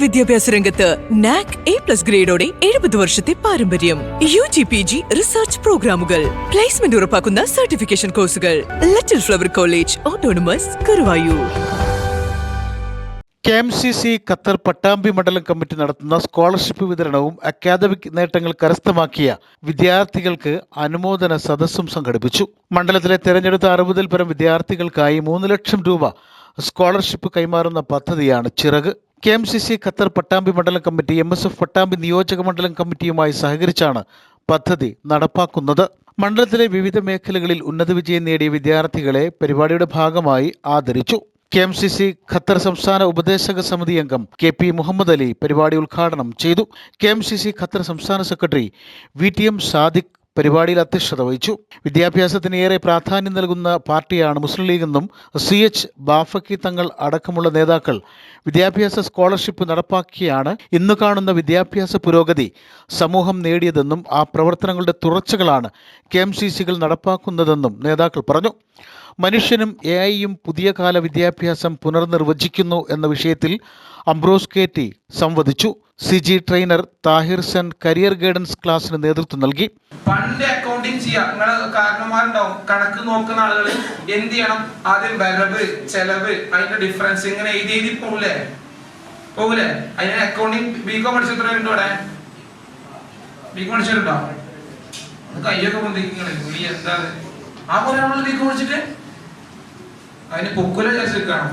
വിദ്യാഭ്യാസ രംഗത്ത് NAAC A plus ഗ്രേഡോടെ എഴുപത് വർഷത്തെ പാരമ്പര്യം. U G P G research പ്രോഗ്രാമുകൾ പ്ലേസ്മെന്റ് ഉറപ്പാക്കുന്ന സർട്ടിഫിക്കേഷൻ കോഴ്സുകൾ little flower college autonomous Karuvayur K M C C Qatar Pattambi മണ്ഡലം കമ്മിറ്റി നടത്തുന്ന സ്കോളർഷിപ്പ് വിതരണവും അക്കാദമിക് നേട്ടങ്ങൾ കരസ്ഥമാക്കിയ വിദ്യാർത്ഥികൾക്ക് അനുമോദന സദസ്സും സംഘടിപ്പിച്ചു. മണ്ഡലത്തിലെ തെരഞ്ഞെടുത്ത അറുപതിൽ പരം വിദ്യാർത്ഥികൾക്കായി മൂന്ന് ലക്ഷം രൂപ സ്കോളർഷിപ്പ് കൈമാറുന്ന പദ്ധതിയാണ് ചിറക്. K M C C Qatar Pattambi മണ്ഡലം committee M S F Pattambi നിയോജക മണ്ഡലം കമ്മിറ്റിയുമായി സഹകരിച്ചാണ് പദ്ധതി നടപ്പാക്കുന്നത്. മണ്ഡലത്തിലെ വിവിധ മേഖലകളിൽ ഉന്നത വിജയം നേടിയ വിദ്യാർത്ഥികളെ പരിപാടിയുടെ ഭാഗമായി ആദരിച്ചു. K M C C Qatar സംസ്ഥാന ഉപദേശക സമിതി അംഗം കെ പി മുഹമ്മദ് അലി പരിപാടി ഉദ്ഘാടനം ചെയ്തു. K M C C Qatar സംസ്ഥാന secretary V T M Sadiq പരിപാടിയിൽ അധ്യക്ഷത വഹിച്ചു. വിദ്യാഭ്യാസത്തിന് ഏറെ പ്രാധാന്യം നൽകുന്ന പാർട്ടിയാണ് മുസ്ലിം ലീഗ് എന്നും സി എച്ച് ബാഫക്കി തങ്ങൾ അടക്കമുള്ള നേതാക്കൾ വിദ്യാഭ്യാസ സ്കോളർഷിപ്പ് നടപ്പാക്കിയാണ് ഇന്ന് കാണുന്ന വിദ്യാഭ്യാസ പുരോഗതി സമൂഹം നേടിയതെന്നും ആ പ്രവർത്തനങ്ങളുടെ തുടർച്ചകളാണ് കെ എം സി സികൾ നടപ്പാക്കുന്നതെന്നും നേതാക്കൾ പറഞ്ഞു. മനുഷ്യനും എ ഐയും പുതിയ കാല വിദ്യാഭ്യാസം പുനർനിർവചിക്കുന്നു എന്ന വിഷയത്തിൽ അംബ്രോസ് കെ ടി സംവദിച്ചു. C G trainer Thahir Sen career guidance ക്ലാസ്സിന് നേതൃത്വം നൽകി. പണ്ട് അക്കൗണ്ടിങ് ചെയ്യാം. കാരണന്മാരുണ്ടാവും കണക്ക് നോക്കുന്ന ആളുകൾ എന്ത് ചെയ്യണം? ആദ്യം വരവ് ചെലവ് അതിന്റെ ഡിഫറൻസ് ഇങ്ങനെ എഴുതി എഴുതി പോകൂലേ പോകൂലേ അതിന് അക്കൗണ്ടിങ് ബികോം പഠിച്ചിട്ടുണ്ടോ ഉണ്ട് ഇവിടെ ബികോം പഠിച്ചിട്ടുണ്ടോ കയ്യൊക്കെ നീ എന്താ ആ പോലെ നമ്മൾ ബികോം പഠിച്ചിട്ട്? അതിന് പൊക്കുല ചേച്ചിരിക്കണം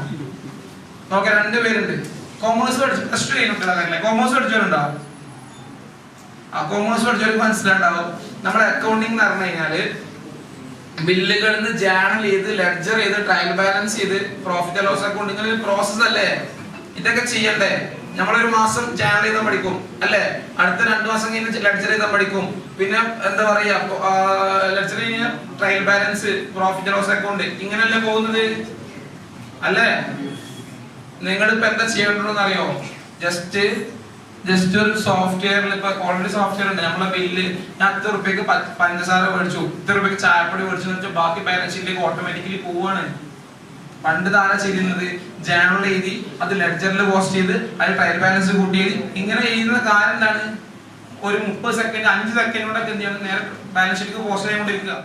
നോക്കാം രണ്ടുപേരുണ്ട് കോമേഴ്സ് പഠിച്ചു പ്ലസ് ടു കഴിഞ്ഞിട്ടുള്ള കോമേഴ്സ് പഠിച്ചവരുണ്ടോ? ആ കോമേഴ്സ് പഠിച്ചവർക്ക് മനസ്സിലുണ്ടാവും നമ്മുടെ അക്കൗണ്ടിങ് എന്ന് പറഞ്ഞു കഴിഞ്ഞാൽ ബില്ലുകളിൽ നിന്ന് ജേണൽ ചെയ്ത് ലെഡ്ജർ ചെയ്ത് ട്രയൽ ബാലൻസ് ചെയ്ത് പ്രോഫിറ്റ് ലോസ് അക്കൗണ്ടിങ് പ്രോസസ് അല്ലേ? ഇതൊക്കെ ചെയ്യണ്ടേ? നമ്മളൊരു മാസം ജേണൽ ചെയ്താൽ പഠിക്കും അല്ലേ? അടുത്ത രണ്ടു മാസം കഴിഞ്ഞ് ലെഡ്ജർ ചെയ്താൽ പഠിക്കും. പിന്നെ എന്താ പറയാ ലെഡ്ജർ കഴിഞ്ഞ trial balance profit loss account ഇങ്ങനെയല്ലേ പോകുന്നത്? അല്ലേ? നിങ്ങളിപ്പോ എന്താ ചെയ്യേണ്ടതെന്ന് അറിയോ ജസ്റ്റ് ജസ്റ്റ് ഒരു സോഫ്റ്റ്വെയറിൽ ഇപ്പൊ ഓൾറെഡി സോഫ്റ്റ്വെയർ ഉണ്ട്. നമ്മളെ ബില്ല് ഞാൻ ഇത്ര റുപ്യക്ക് പഞ്ചസാര മേടിച്ചു. ഇത്ര റുപ്യക്ക് ചായപ്പൊടി മേടിച്ചു വെച്ചാൽ ബാക്കി ബാലൻസ് ഷീറ്റിലേക്ക് ഓട്ടോമാറ്റിക്കലി പോവാണ്. പണ്ട് താര ചെയ്യുന്നത്? ജേണൽ എഴുതി അത് ലെഡ്ജറിൽ പോസ്റ്റ് ചെയ്ത് അത് ട്രയൽ ബാലൻസ് കൂട്ടി എഴുതി ഇങ്ങനെ ചെയ്യുന്ന കാര്യം എന്താണ്? ഒരു മുപ്പത് സെക്കൻഡ് അഞ്ച് സെക്കൻഡ് കൊണ്ടൊക്കെ എന്ത് ചെയ്യണം? നേരെ ബാലൻസ് ഷീറ്റിലേക്ക് പോസ്റ്റ് ചെയ്തുകൊണ്ടിരിക്കുക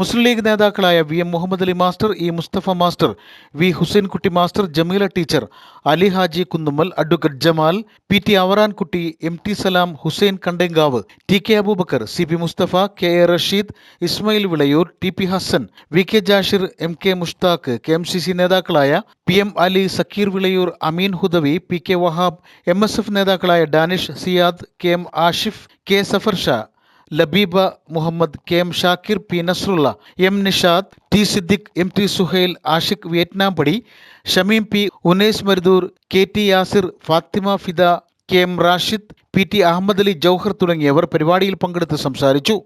മുസ്ലിം ലീഗ് നേതാക്കളായ V M Muhammad Ali master E Mustafa master V Hussain Kutty master Jameela teacher Ali Haji Kunnummal advocate Jamal P T Avarankutty M T Salam Hussain Kandenkav T K Abubakar C P Mustafa K A Rasheed Ismail Vilayur T P Hasan V K Jashir M K Mushtaq K M C C നേതാക്കളായ P M Ali Sakeer Vilayur Ameen Hudawi P K Wahab M S F നേതാക്കളായ Danish Siyad K M Ashif K Safar Sha Labeeba Muhammad K M Shakir P Nasrulla M Nishad T Siddique M T Suhail Ashiq Vietnam Padi Shameem P Unais Marudur K T Yasir Fathima Fida K M Rashid P T Ahammed Ali Jouhar തുടങ്ങിയവർ പരിപാടിയിൽ പങ്കെടുത്ത് സംസാരിച്ചു.